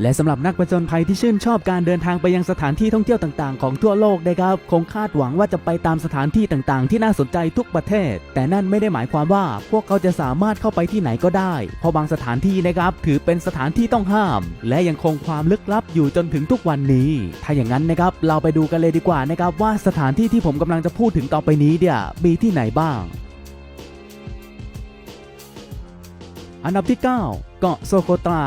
และสำหรับนักผจญภัยที่ชื่นชอบการเดินทางไปยังสถานที่ท่องเที่ยวต่างๆ ของทั่วโลกนะครับ คงคาดหวังว่าจะไปตามสถานที่ต่างๆ ที่น่าสนใจทุกประเทศ แต่นั่นไม่ได้หมายความว่าพวกเขาจะสามารถเข้าไปที่ไหนก็ได้ เพราะบางสถานที่นะครับถือเป็นสถานที่ต้องห้าม และยังคงความลึกลับอยู่จนถึงทุกวันนี้ ถ้าอย่างนั้นนะครับเราไปดูกันเลยดีกว่านะครับว่าสถานที่ที่ผมกำลังจะพูดถึงต่อไปนี้เนี่ยมีที่ไหนบ้าง อันดับที่ 9 เกาะโซโคตรา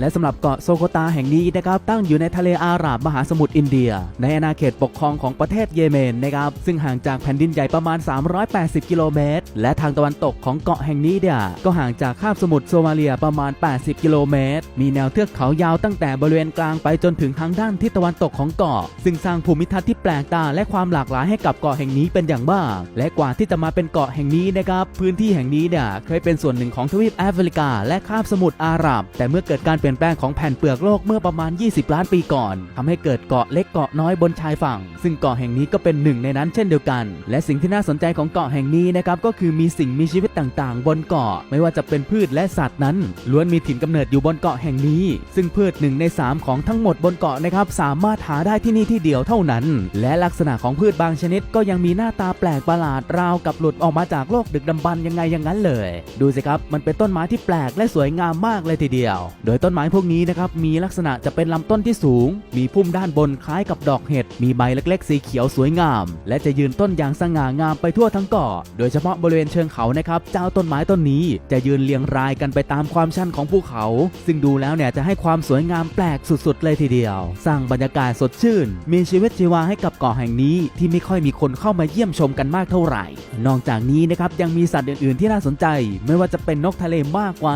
และสำหรับเกาะโซโคตาแห่งนี้นะครับตั้งอยู่ในทะเลอาหรับมหาสมุทรอินเดีย ในอาณาเขตปกครองของประเทศเยเมนนะครับซึ่งห่างจากแผ่นดินใหญ่ประมาณ 380 กิโลเมตร และทางตะวันตกของเกาะแห่งนี้เนี่ยก็ห่างจากคาบสมุทรโซมาเลียประมาณ 80 กิโลเมตร มีแนวเทือกเขายาวตั้งแต่บริเวณกลางไปจนถึงทางด้านทิศตะวันตกของเกาะ ซึ่งสร้างภูมิทัศน์ที่แปลกตาและความหลากหลายให้กับเกาะแห่งนี้เป็นอย่างมาก และกว่าที่จะมาเป็นเกาะแห่งนี้นะครับพื้นที่แห่งนี้เนี่ยเคยเป็นส่วนหนึ่งของทวีปแอฟริกา และคาบสมุทรอาหรับ แต่เมื่อเกิดการเปลี่ยนแปลงของแผ่นเปลือกโลกเมื่อประมาณ 20 ล้านปีก่อนทำให้เกิดเกาะเล็กเกาะน้อยบนชายฝั่ง ซึ่งเกาะแห่งนี้ก็เป็นหนึ่งในนั้นเช่นเดียวกัน และสิ่งที่น่าสนใจของเกาะแห่งนี้นะครับก็คือมีสิ่งมีชีวิตต่างๆ บนเกาะ ไม่ว่าจะเป็นพืชและสัตว์นั้นล้วนมีถิ่นกำเนิดอยู่บนเกาะแห่งนี้ ซึ่งพืชหนึ่งในสามของทั้งหมดบนเกาะนะครับสามารถหาได้ที่นี่ที่เดียวเท่านั้น และลักษณะของพืชบางชนิดก็ยังมีหน้าตาแปลกประหลาดราวกับหลุดออกมาจากโลกดึกดำบรรยังไงอย่างนั้นเลย ดูสิครับมันเป็นต้นไม้ที่แปลกและสวยงามมากเลยทีเดียว โดยต้นไม้พวกนี้นะครับมีลักษณะจะเป็นลำต้นที่สูง มีพุ่มด้านบนคล้ายกับดอกเห็ด มีใบเล็กๆ สีเขียวสวยงาม และจะยืนต้นอย่างสง่างามไปทั่วทั้งเกาะ โดยเฉพาะบริเวณเชิงเขานะครับ เจ้าต้นไม้ต้นนี้จะยืนเรียงรายกันไปตามความชันของภูเขา ซึ่งดูแล้วเนี่ยจะให้ความสวยงามแปลกสุดๆ เลยทีเดียว สร้างบรรยากาศสดชื่น มีชีวิตชีวาให้กับเกาะแห่งนี้ที่ไม่ค่อยมีคนเข้ามาเยี่ยมชมกันมากเท่าไหร่ นอกจากนี้นะครับยังมีสัตว์อื่นๆ ที่น่าสนใจ ไม่ว่าจะเป็นนกทะเลมากกว่า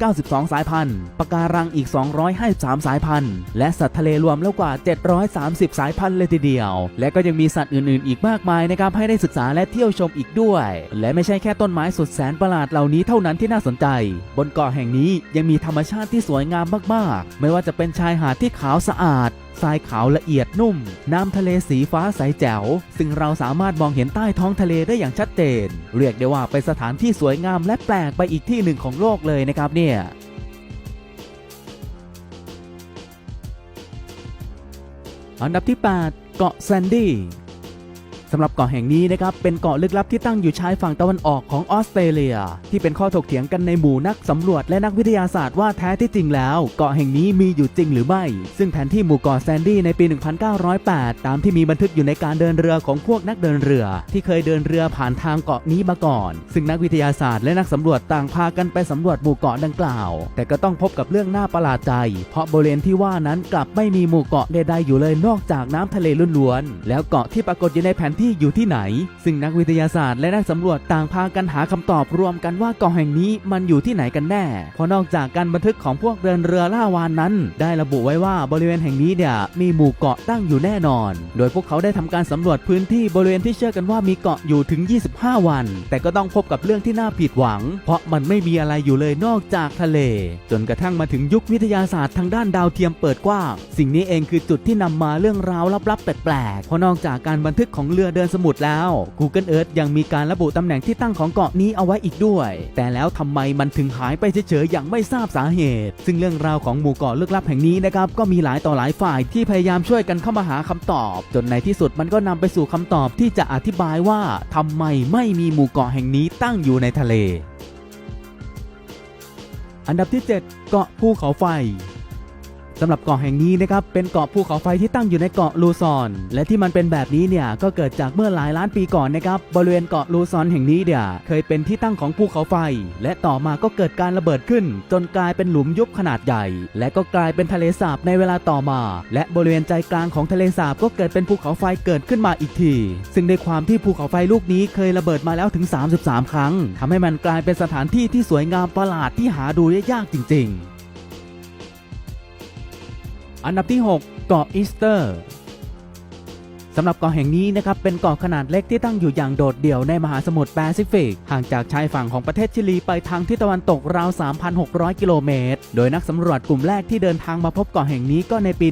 192 สายพันธุ์ปะการงอีก 253 สายพันธุ์ และสัตว์ทะเลรวมแล้วกว่า 730 สายพันธุ์เลยทีเดียว และก็ยังมีสัตว์อื่นๆ อีกมากมายนะครับให้ได้ศึกษาและเที่ยวชมอีกด้วย และไม่ใช่แค่ต้นไม้สุดแสนประหลาดเหล่านี้เท่านั้นที่น่าสนใจ บนเกาะแห่งนี้ยังมีธรรมชาติที่สวยงามมากๆ ไม่ว่าจะเป็นชายหาดที่ขาวสะอาดทรายขาวละเอียดนุ่ม น้ำทะเลสีฟ้าใสแจ๋ว ซึ่งเราสามารถมองเห็นใต้ท้องทะเลได้อย่างชัดเจน เรียกได้ว่าเป็นสถานที่สวยงามและแปลกไปอีกที่หนึ่งของโลกเลยนะครับเนี่ย อันดับที่ 8 เกาะแซนดี้ สำหรับเกาะแห่งนี้นะครับเป็นเกาะลึกลับที่ตั้งอยู่ชายฝั่งตะวันออกของออสเตรเลีย ที่เป็นข้อถกเถียงกันในหมู่นักสำรวจและนักวิทยาศาสตร์ว่าแท้ที่จริงแล้ว เกาะแห่งนี้มีอยู่จริงหรือไม่ ซึ่งแผนที่หมู่เกาะแซนดี้ในปี 1908 ตามที่มีบันทึกอยู่ในการเดินเรือของพวกนักเดินเรือ ที่เคยเดินเรือผ่านทางเกาะนี้มาก่อน ซึ่งนักวิทยาศาสตร์และนักสำรวจต่างพากันไปสำรวจหมู่เกาะดังกล่าว แต่ก็ต้องพบกับเรื่องน่าประหลาดใจ เพราะบริเวณที่ว่านั้นกลับไม่มีหมู่เกาะใดๆอยู่เลยนอกจากน้ำทะเลล้วนๆแล้วเกาะที่ปรากฏอยู่ในแผนที่อยู่ที่ไหน ซึ่งนักวิทยาศาสตร์และนักสำรวจต่างพากันหาคำตอบรวมกันว่าเกาะแห่งนี้มันอยู่ที่ไหนกันแน่ เพราะนอกจากการบันทึกของพวกเดินเรือล่าวานนั้น ได้ระบุไว้ว่าบริเวณแห่งนี้เนี่ยมีหมู่เกาะตั้งอยู่แน่นอน โดยพวกเขาได้ทำการสำรวจพื้นที่บริเวณที่เชื่อกันว่ามีเกาะอยู่ถึง 25 วัน แต่ก็ต้องพบกับเรื่องที่น่าผิดหวัง เพราะมันไม่มีอะไรอยู่เลยนอกจากทะเล จนกระทั่งมาถึงยุควิทยาศาสตร์ทางด้านดาวเทียมเปิดกว้าง สิ่งนี้เองคือจุดที่นำมาเรื่องราวลับๆแปลกๆ เพราะนอกจากการบันทึกของเรือเดินสมุทรแล้ว Google Earth ยังมีการระบุตำแหน่งที่ตั้งของเกาะนี้เอาไว้อีกด้วย แต่แล้วทำไมมันถึงหายไปเฉยๆอย่างไม่ทราบสาเหตุ ซึ่งเรื่องราวของหมู่เกาะลึกลับแห่งนี้นะครับก็มีหลายต่อหลายฝ่ายที่พยายามช่วยกันเข้ามาหาคำตอบ จนในที่สุดมันก็นำไปสู่คำตอบที่จะอธิบายว่าทำไมไม่มีหมู่เกาะแห่งนี้ตั้งอยู่ในทะเล อันดับที่ 7 เกาะภูเขาไฟ สำหรับเกาะแห่งนี้นะครับเป็นเกาะภูเขาไฟที่ตั้งอยู่ในเกาะลูซอน และที่มันเป็นแบบนี้เนี่ยก็เกิดจากเมื่อหลายล้านปีก่อนนะครับบริเวณเกาะลูซอนแห่งนี้เนี่ยเคยเป็นที่ตั้งของภูเขาไฟ และต่อมาก็เกิดการระเบิดขึ้น จนกลายเป็นหลุมยุบขนาดใหญ่ และก็กลายเป็นทะเลสาบในเวลาต่อมา และบริเวณใจกลางของทะเลสาบก็เกิดเป็นภูเขาไฟเกิดขึ้นมาอีกที ซึ่งในความที่ภูเขาไฟลูกนี้เคยระเบิดมาแล้วถึง 33 ครั้งทำให้มันกลายเป็นสถานที่ที่สวยงามประหลาดที่หาดูได้ยากจริง ๆ อันดับที่ 6 เกาะอีสเตอร์ สำหรับเกาะแห่งนี้นะครับเป็นเกาะขนาดเล็กที่ตั้งอยู่อย่างโดดเดี่ยวในมหาสมุทรแปซิฟิก ห่างจากชายฝั่งของประเทศชิลีไปทางทิศตะวันตกราว 3,600 กิโลเมตร โดยนักสำรวจกลุ่มแรกที่เดินทางมาพบเกาะแห่งนี้ก็ในปี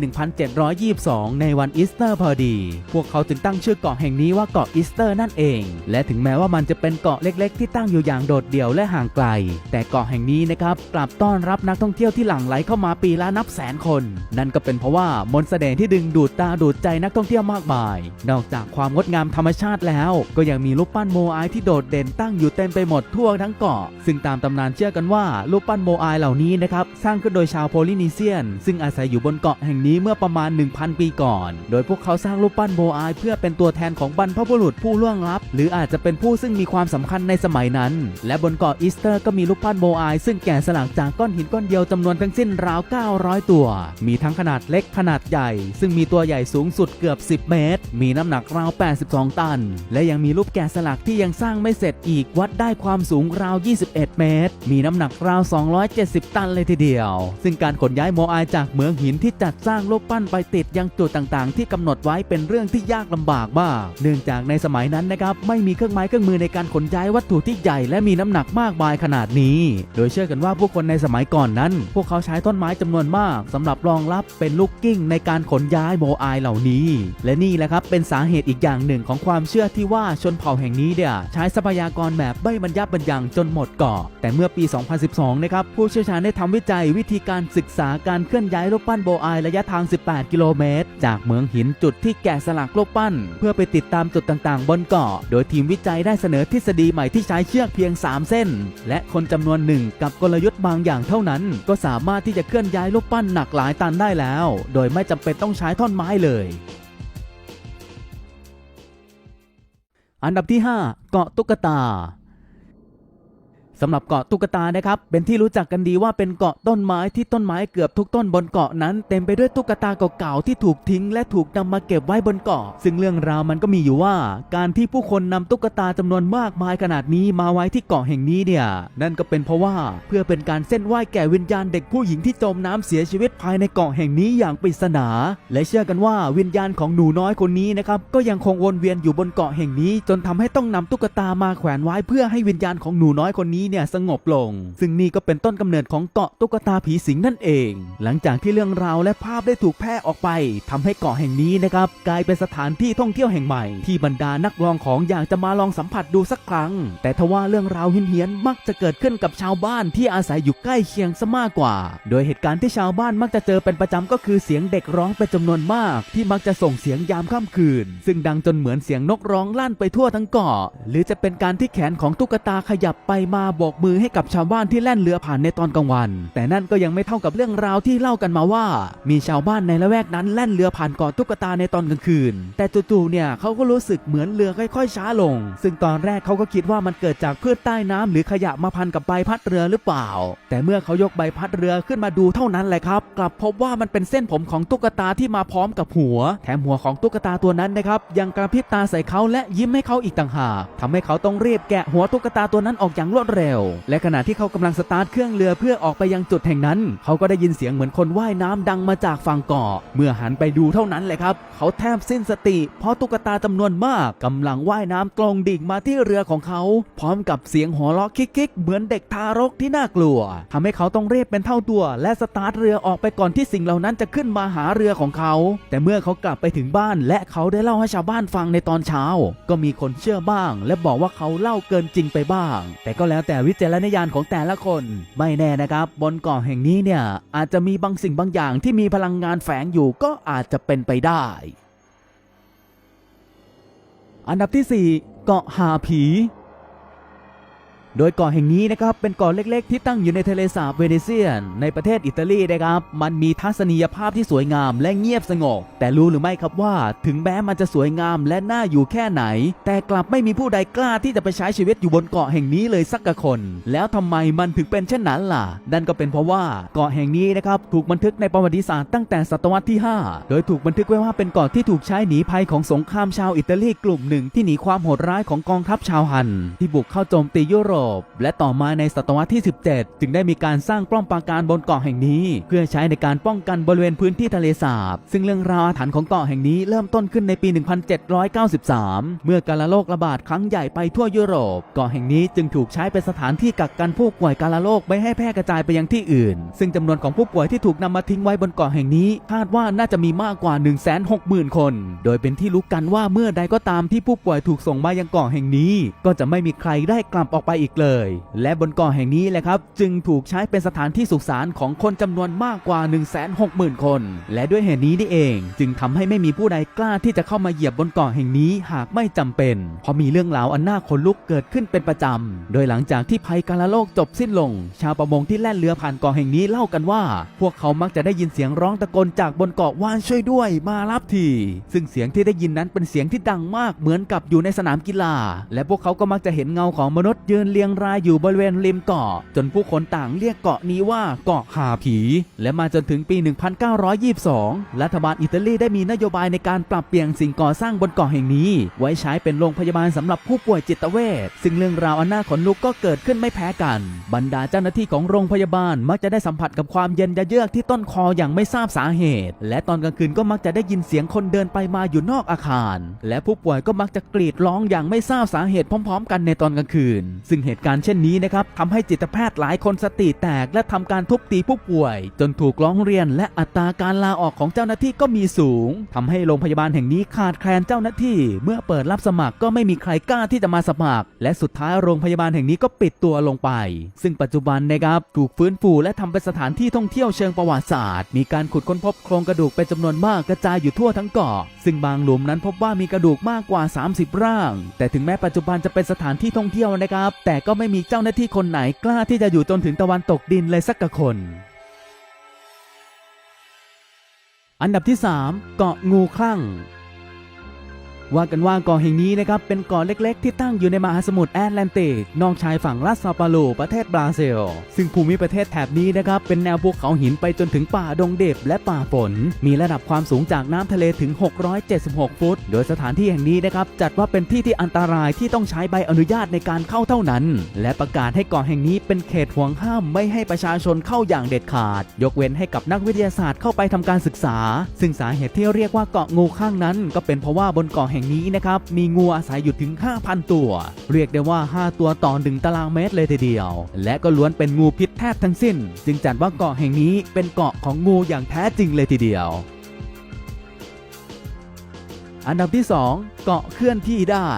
1722 ในวันอีสเตอร์พอดี พวกเขาจึงตั้งชื่อเกาะแห่งนี้ว่าเกาะอีสเตอร์นั่นเอง และถึงแม้ว่ามันจะเป็นเกาะเล็ก ๆ ที่ตั้งอยู่อย่างโดดเดี่ยวและห่างไกล แต่เกาะแห่งนี้นะครับกลับต้อนรับนักท่องเที่ยวที่หลั่งไหลเข้ามาปีละนับแสนคน นั่นก็เป็นเพราะว่ามนต์เสน่ห์ที่ดึงดูดตาดูดใจนักท่องเที่ยวมากมายนอกจากความงดงามธรรมชาติแล้ว ก็ยังมีรูปปั้นโมอายที่โดดเด่นตั้งอยู่เต็มไปหมดทั่วทั้งเกาะ ซึ่งตามตำนานเชื่อกันว่ารูปปั้นโมอายเหล่านี้นะครับสร้างขึ้นโดยชาวโพลินีเซียน ซึ่งอาศัยอยู่บนเกาะแห่งนี้เมื่อประมาณ 1,000 ปีก่อน โดยพวกเขาสร้างรูปปั้นโมอายเพื่อเป็นตัวแทนของบรรพบุรุษผู้ล่วงลับ หรืออาจจะเป็นผู้ซึ่งมีความสำคัญในสมัยนั้น และบนเกาะอีสเตอร์ก็มีรูปปั้นโมอายซึ่งแกะสลักจากก้อนหินก้อนเดียวจำนวนทั้งสิ้นราว 900 ตัว มีทั้งขนาดเล็กขนาดใหญ่ ซึ่งมีตัวใหญ่สูงสุดเกือบ 10 เมตรมีน้ำหนักราว 82 ตัน และยังมีรูปแกะสลักที่ยังสร้างไม่เสร็จอีกวัดได้ความสูงราว 21 เมตร มีน้ำหนักราว 270 ตันเลยทีเดียว ซึ่งการขนย้ายโมอายจากเหมืองหินที่จัดสร้างรูปปั้นไปติดยังจุดต่างๆ ที่กำหนดไว้เป็นเรื่องที่ยากลำบากมาก เนื่องจากในสมัยนั้นนะครับไม่มีเครื่องไม้เครื่องมือในการขนย้ายวัตถุที่ใหญ่และมีน้ำหนักมากมายขนาดนี้ โดยเชื่อกันว่าผู้คนในสมัยก่อนนั้น พวกเขาใช้ต้นไม้จำนวนมากสำหรับรองรับเป็นลูกกิ้งในการขนย้ายโมอายเหล่านี้ และนี่แหละครับเป็นสาเหตุอีกอย่างหนึ่งของความเชื่อที่ว่าชนเผ่าแห่งนี้เนี่ยใช้ทรัพยากรแบบไม่บรรยับบรรยังจนหมดเกาะแต่เมื่อปี 2012 นะครับผู้เชี่ยวชาญได้ทำวิจัยวิธีการศึกษาการเคลื่อนย้ายรูปปั้นโบอายระยะทาง 18 กิโลเมตร จากเหมืองหินจุดที่แกะสลักรูปปั้น เพื่อไปติดตามจุดต่างๆ บนเกาะ โดยทีมวิจัยได้เสนอทฤษฎีใหม่ที่ใช้เชือกเพียง 3 เส้น และคนจำนวนหนึ่งกับกลยุทธ์บางอย่างเท่านั้น ก็สามารถที่จะเคลื่อนย้ายรูปปั้นหนักหลายตันได้แล้ว โดยไม่จำเป็นต้องใช้ท่อนไม้เลย อันดับที่ 5 เกาะตุ๊กตา สำหรับเกาะตุ๊กตานะครับเป็นที่รู้จักกันดีว่าเป็นเกาะต้นไม้ที่ต้นไม้เกือบทุกต้นบนเกาะนั้นเต็มไปด้วยตุ๊กตาเก่าๆที่ถูกทิ้ง และถูกนำมาเก็บไว้บนเกาะ ซึ่งเรื่องราวมันก็มีอยู่ว่า การที่ผู้คนนำตุ๊กตาจำนวนมากมายขนาดนี้มาไว้ที่เกาะแห่งนี้เนี่ย นั่นก็เป็นเพราะว่าเพื่อเป็นการเส้นไหว้แก่วิญญาณเด็กผู้หญิงที่จมน้ำเสียชีวิตภายในเกาะแห่งนี้อย่างปริศนา และเชื่อกันว่าวิญญาณของหนูน้อยคนนี้นะครับก็ยังคงวนเวียนอยู่บนเกาะแห่งนี้ จนทำให้ต้องนำตุ๊กตามาแขวนไว้เพื่อให้วิญญาณของหนูน้อยคนนี้เนี่ยสงบลง ซึ่งนี่ก็เป็นต้นกำเนิดของเกาะตุ๊กตาผีสิงนั่นเอง หลังจากที่เรื่องราวและภาพได้ถูกแพร่ออกไปทำให้เกาะแห่งนี้นะครับกลายเป็นสถานที่ท่องเที่ยวแห่งใหม่ที่บรรดานักลองของอยากจะมาลองสัมผัสดูสักครั้ง แต่ทว่าเรื่องราวเฮี้ยนๆมักจะเกิดขึ้นกับชาวบ้านที่อาศัยอยู่ใกล้เคียงซะมากกว่า โดยเหตุการณ์ที่ชาวบ้านมักจะเจอเป็นประจำก็คือเสียงเด็กร้องเป็นจำนวนมาก ที่มักจะส่งเสียงยามค่ำคืน ซึ่งดังจนเหมือนเสียงนกร้องลั่นไปทั่วทั้งเกาะ หรือจะเป็นการที่แขนของตุ๊กตาขยับไปมาโบกมือให้กับชาวบ้านที่แล่นเรือผ่านในตอนกลางวัน แต่นั่นก็ยังไม่เท่ากับเรื่องราวที่เล่ากันมาว่า มีชาวบ้านในละแวกนั้นแล่นเรือผ่านเกาะตุ๊กตาในตอนกลางคืน แต่จู่ๆเนี่ยเขาก็รู้สึกเหมือนเรือค่อยๆ ช้าลง ซึ่งตอนแรกเขาก็คิดว่ามันเกิดจากพืชใต้น้ำหรือขยะมาพันกับใบพัดเรือหรือเปล่า แต่เมื่อเขายกใบพัดเรือขึ้นมาดูเท่านั้นแหละครับ กลับพบว่ามันเป็นเส้นผมของตุ๊กตาที่มาพร้อมกับหัว แถมหัวของตุ๊กตาตัวนั้นนะครับยังกระพริบตาใส่เขาและยิ้มให้เขาอีกต่างหากทำให้เขาต้องรีบแกะหัวตุ๊กตาตัวนั้นออกอย่างรวดเร็วและขณะที่เขากำลังสตาร์ทเครื่องเรือเพื่อออกไปยังจุดแห่งนั้น เขาก็ได้ยินเสียงเหมือนคนว่ายน้ำดังมาจากฝั่งเกาะ เมื่อหันไปดูเท่านั้นแหละครับ เขาแทบสิ้นสติ เพราะตุ๊กตาจำนวนมากกำลังว่ายน้ำตรงดิ่งมาที่เรือของเขา พร้อมกับเสียงหัวเราะคิกๆ เหมือนเด็กทารกที่น่ากลัวทำให้เขาต้องเรียบเป็นเท่าตัว และสตาร์ทเรือออกไปก่อนที่สิ่งเหล่านั้นจะขึ้นมาหาเรือของเขา แต่เมื่อเขากลับไปถึงบ้าน และเขาได้เล่าให้ชาวบ้านฟังในตอนเช้า ก็มีคนเชื่อบ้าง และบอกว่าเขาเล่าเกินจริงไปบ้าง แต่ก็แล้วแต่แต่วิจารณญาณของแต่ละคน ไม่แน่นะครับ บนเกาะแห่งนี้เนี่ย อาจจะมีบางสิ่งบางอย่างที่มีพลังงานแฝงอยู่ก็อาจจะเป็นไปได้ อันดับที่ 4 เกาะหาผี โดยเกาะแห่งนี้นะครับเป็นเกาะเล็กๆ ที่ตั้งอยู่ในทะเลสาบเวเนเซียน ในประเทศอิตาลีนะครับ มันมีทัศนียภาพที่สวยงามและเงียบสงบ แต่รู้หรือไม่ครับว่าถึงแม้มันจะสวยงามและน่าอยู่แค่ไหน แต่กลับไม่มีผู้ใดกล้าที่จะไปใช้ชีวิตอยู่บนเกาะแห่งนี้เลยสักกคน แล้วทำไมมันถึงเป็นเช่นนั้นล่ะ นั่นก็เป็นเพราะว่าเกาะแห่งนี้นะครับถูกบันทึกในประวัติศาสตร์ตั้งแต่ศตวรรษที่ 5 โดยถูกบันทึกไว้ว่าเป็นเกาะที่ถูกใช้หนีภัยของสงครามชาวอิตาลีกลุ่มหนึ่งที่หนีความโหดร้ายของกองทัพชาวฮัน ที่บุกเข้าโจมตียุโรปป และต่อมาในศตวรรษที่ 17 จึงได้มีการสร้างป้อมปราการบนเกาะแห่งนี้ เพื่อใช้ในการป้องกันบริเวณพื้นที่ทะเลสาบ ซึ่งเรื่องราวอาถรรพ์ของเกาะแห่งนี้เริ่มต้นขึ้นในปี 1793 เมื่อกาฬโรคระบาดครั้งใหญ่ไปทั่วยุโรป เกาะแห่งนี้จึงถูกใช้เป็นสถานที่กักกันผู้ป่วยกาฬโรคไม่ให้แพร่กระจายไปยังที่อื่น ซึ่งจำนวนของผู้ป่วยที่ถูกนำมาทิ้งไว้บนเกาะแห่งนี้ คาดว่าน่าจะมีมากกว่า 160,000 คน โดยเป็นที่รู้กันว่าเมื่อใดก็ตามที่ผู้ป่วยถูกส่งมายังเกาะแห่งนี้ ก็จะไม่มีใครได้กลับออกไปอีกเลย และบนเกาะแห่งนี้แหละครับ จึงถูกใช้เป็นสถานที่สุสานของคนจำนวนมากกว่า 160,000 คน และด้วยเหตุนี้นี่เอง จึงทำให้ไม่มีผู้ใดกล้าที่จะเข้ามาเหยียบบนเกาะแห่งนี้หากไม่จำเป็น เพราะมีเรื่องราวอันน่าขนลุกเกิดขึ้นเป็นประจำ โดยหลังจากที่ภัยกาลโลกจบสิ้นลง ชาวประมงที่แล่นเรือผ่านเกาะแห่งนี้เล่ากันว่า พวกเขามักจะได้ยินเสียงร้องตะโกนจากบนเกาะว่านช่วยด้วย มารับทีซึ่งเสียงที่ได้ยินนั้นเป็นเสียงที่ดังมากเหมือนกับอยู่ในสนามกีฬา และพวกเขาก็มักจะเห็นเงาของมนุษย์ยืนเรียยงรายอยู่บริเวณริมเกาะ จนผู้คนต่างเรียกเกาะนี้ว่าเกาะหาผี และมาจนถึงปี 1922 รัฐบาลอิตาลีได้มีนโยบายในการปรับเปลี่ยนสิ่งก่อสร้างบนเกาะแห่งนี้ ไว้ใช้เป็นโรงพยาบาลสำหรับผู้ป่วยจิตเวชซึ่งเรื่องราวอันน่าขนลุกก็เกิดขึ้นไม่แพ้กัน บรรดาเจ้าหน้าที่ของโรงพยาบาลมักจะได้สัมผัสกับความเย็นยะเยือกที่ต้นคออย่างไม่ทราบสาเหตุ และตอนกลางคืนก็มักจะได้ยินเสียงคนเดินไปมาอยู่นอกอาคาร และผู้ป่วยก็มักจะกรีดร้องอย่างไม่ทราบสาเหตุพร้อม ๆ กันในตอนกลางคืน ซึ่งเหตุการณ์เช่นนี้นะครับทำให้จิตแพทย์หลายคนสติแตก และทำการทุบตีผู้ป่วย จนถูกร้องเรียน และอัตราการลาออกของเจ้าหน้าที่ก็มีสูงทำให้โรงพยาบาลแห่งนี้ขาดแคลนเจ้าหน้าที่ เมื่อเปิดรับสมัครก็ไม่มีใครกล้าที่จะมาสมัคร และสุดท้ายโรงพยาบาลแห่งนี้ก็ปิดตัวลงไป ซึ่งปัจจุบันนะครับถูกฟื้นฟูและทำเป็นสถานที่ท่องเที่ยวเชิงประวัติศาสตร์ มีการขุดค้นพบโครงกระดูกเป็นจำนวนมากกระจายอยู่ทั่วทั้งเกาะ ซึ่งบางหลุมนั้นพบว่ามีกระดูกมากกว่า 30 ร่าง แต่ถึงแม้ปัจจุบันจะเป็นสถานที่ท่องเที่ยวนะครับ แต่ก็ไม่มีเจ้าหน้าที่คนไหนกล้าที่จะอยู่จนถึงตะวันตกดินเลยสักคน อันดับที่ 3 เกาะงูคลั่ง ว่ากันว่าเกาะแห่งนี้นะครับเป็นเกาะเล็ก ๆ ที่ตั้งอยู่ในมหาสมุทรแอตแลนติก นอกชายฝั่งลาสซาปาโลประเทศบราซิล ซึ่งภูมิประเทศแถบนี้นะครับเป็นแนวภูเขาหินไปจนถึงป่าดงเดบและป่าฝน มีระดับความสูงจากน้ำทะเลถึง 676 ฟุต โดยสถานที่แห่งนี้นะครับจัดว่าเป็นที่ที่อันตรายที่ต้องใช้ใบอนุญาตในการเข้าเท่านั้น และประกาศให้เกาะแห่งนี้เป็นเขตห่วงห้ามไม่ให้ประชาชนเข้าอย่างเด็ดขาด ยกเว้นให้กับนักวิทยาศาสตร์เข้าไปทำการศึกษา ซึ่งสาเหตุที่เรียกว่าเกาะงูข้างนั้น ก็เป็นเพราะว่าบนเกาะแห่งนี้นะครับ มีงูอาศัยอยู่ถึง 5,000 ตัว เรียกได้ว่า 5 ตัวต่อหนึ่งตารางเมตรเลยทีเดียว และก็ล้วนเป็นงูพิษแทบทั้งสิ้น จึงจัดว่าเกาะแห่งนี้เป็นเกาะของงูอย่างแท้จริงเลยทีเดียวอันดับที่ 2 เกาะเคลื่อนที่ได้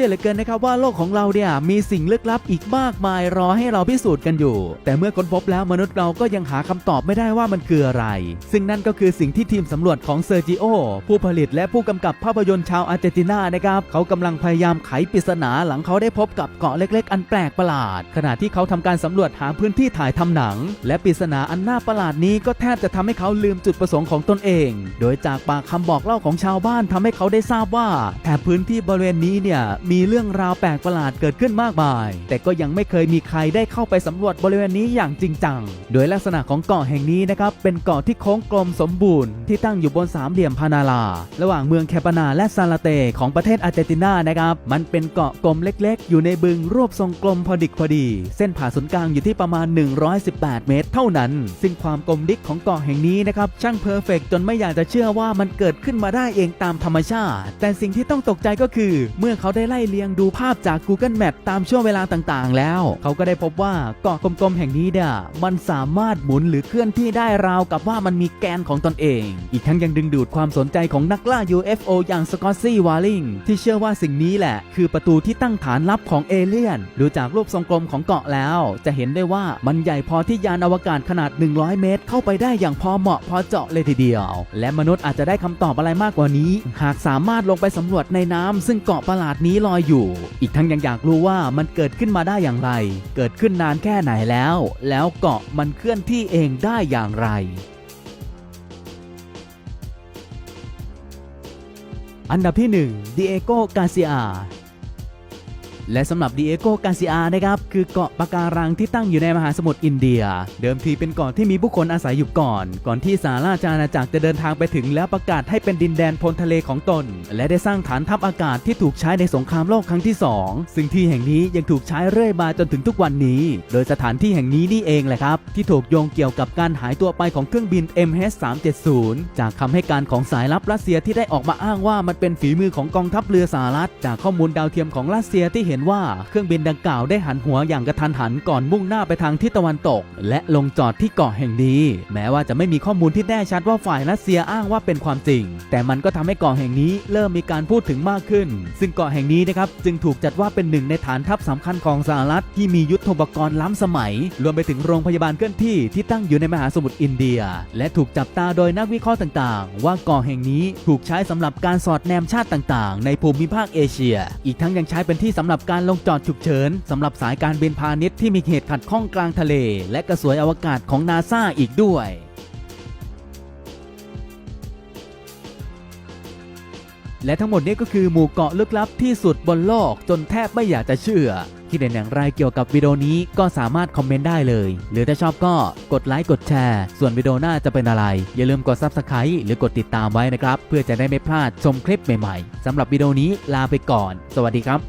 ชื่อเหลือเกินนะครับว่าโลกของเราเนี่ยมีสิ่งลึกลับอีกมากมายรอให้เราพิสูจน์กันอยู่ แต่เมื่อค้นพบแล้วมนุษย์เราก็ยังหาคำตอบไม่ได้ว่ามันคืออะไร ซึ่งนั่นก็คือสิ่งที่ทีมสำรวจของเซอร์จิโอผู้ผลิตและผู้กำกับภาพยนตร์ชาวอาร์เจนตินานะครับเขากำลังพยายามไขปริศนาหลังเขาได้พบกับเกาะเล็ก ๆ อันแปลกประหลาด ขณะที่เขาทำการสำรวจหาพื้นที่ถ่ายทำหนัง และปริศนาอันน่าประหลาดนี้ก็แทบจะทำให้เขาลืมจุดประสงค์ของตนเอง โดยจากปากคำบอกเล่าของชาวบ้านทำให้เขาได้ทราบว่าแถบพื้นที่บริเวณนี้เนี่ยมีเรื่องราวแปลกประหลาดเกิดขึ้นมากมาย แต่ก็ยังไม่เคยมีใครได้เข้าไปสำรวจบริเวณนี้อย่างจริงจัง โดยลักษณะของเกาะแห่งนี้นะครับ เป็นเกาะที่โค้งกลมสมบูรณ์ที่ตั้งอยู่บนสามเหลี่ยมพานาลา ระหว่างเมืองแคปานาและซาลาเตของประเทศอาร์เจนตินานะครับ มันเป็นเกาะกลมเล็กๆ อยู่ในบึงรูปทรงกลมพอดิกพอดี เส้นผ่าศูนย์กลางอยู่ที่ประมาณ 118 เมตร เท่านั้น ซึ่งความกลมดิกของเกาะแห่งนี้นะครับช่างเพอร์เฟกจนไม่อยากจะเชื่อว่ามันเกิดขึ้นมาได้เองตามธรรมชาติ แต่สิ่งที่ต้องตกใจก็คือ เมื่อเขาได้ไล่เลียงดูภาพจาก Google Map ตามช่วงเวลาต่างๆ แล้ว เขาก็ได้พบว่าเกาะกลมๆแห่งนี้เนี่ยมันสามารถหมุนหรือเคลื่อนที่ได้ราวกับว่ามันมีแกนของตนเอง อีกทั้งยังดึงดูดความสนใจของนักล่า UFO อย่างสกอตซี่วาลิงที่เชื่อว่าสิ่งนี้แหละ คือประตูที่ตั้งฐานลับของเอเลี่ยนดูจากรูปทรงกลมของเกาะแล้ว จะเห็นได้ว่ามันใหญ่พอที่ยานอวกาศขนาด 100 เมตร เข้าไปได้อย่างพอเหมาะพอเจาะเลยทีเดียว และมนุษย์อาจจะได้คำตอบอะไรมากกว่านี้ หากสามารถลงไปสำรวจในน้ำซึ่งเกาะประหลาดนี้ลอยอยู่ อีกทั้งยังอยากรู้ว่ามันเกิดขึ้นมาได้อย่างไร เกิดขึ้นนานแค่ไหนแล้ว แล้วเกาะมันเคลื่อนที่เองได้อย่างไรอันดับที่1ดิเอโก กาเซีย และสำหรับดิเอโกกาซิอานะครับคือเกาะปะการังที่ตั้งอยู่ในมหาสมุทรอินเดีย เดิมทีเป็นเกาะที่มีผู้คนอาศัยอยู่ก่อน ก่อนที่สาราชอาณาจักรจะเดินทางไปถึงแล้วประกาศให้เป็นดินแดนพลทะเลของตน และได้สร้างฐานทัพอากาศที่ถูกใช้ในสงครามโลกครั้งที่ 2 ซึ่งที่แห่งนี้ยังถูกใช้เรื่อยมาจนถึงทุกวันนี้ โดยสถานที่แห่งนี้นี่เองแหละครับ ที่ถูกโยงเกี่ยวกับการหายตัวไปของเครื่องบิน MH370 จากคำให้การของสายลับรัสเซียที่ได้ออกมาอ้างว่ามันเป็นฝีมือของกองทัพเรือสหรัฐจากข้อมูลดาวเทียมของรัสเซียที่เห็นว่าเครื่องบินดังกล่าวได้หันหัวอย่างกระทันหันก่อนมุ่งหน้าไปทางทิศตะวันตก และลงจอดที่เกาะแห่งนี้ แม้ว่าจะไม่มีข้อมูลที่แน่ชัดว่าฝ่ายรัสเซียอ้างว่าเป็นความจริง แต่มันก็ทำให้เกาะแห่งนี้เริ่มมีการพูดถึงมากขึ้น ซึ่งเกาะแห่งนี้นะครับจึงถูกจัดว่าเป็นหนึ่งในฐานทัพสำคัญของสหรัฐที่มียุทโธปกรณ์ล้ำสมัย รวมไปถึงโรงพยาบาลเคลื่อนที่ที่ตั้งอยู่ในมหาสมุทรอินเดีย และถูกจับตาโดยนักวิเคราะห์ต่างๆ ว่าเกาะแห่งนี้ถูกใช้สำหรับการสอดแนมชาติต่าง ๆ ในภูมิภาคเอเชีย อีกทั้งยังใช้เป็นที่สำหรับการลงจอดฉุกเฉินสำหรับสายการบินพาณิชย์ที่มีเหตุขัดข้องกลางทะเล และกระสวยอวกาศของนาซาอีกด้วยและทั้งหมดนี้ก็คือหมู่เกาะลึกลับที่สุดบนโลกจนแทบไม่อยากจะเชื่อ คิดเห็นอย่างไรเกี่ยวกับวิดีโอนี้ก็สามารถคอมเมนต์ได้เลย หรือถ้าชอบก็กดไลค์กดแชร์ ส่วนวิดีโอหน้าจะเป็นอะไร อย่าลืมกด Subscribe หรือกดติดตามไว้นะครับ เพื่อจะได้ไม่พลาดชมคลิปใหม่ๆสำหรับวิดีโอนี้ลาไปก่อน สวัสดีครับ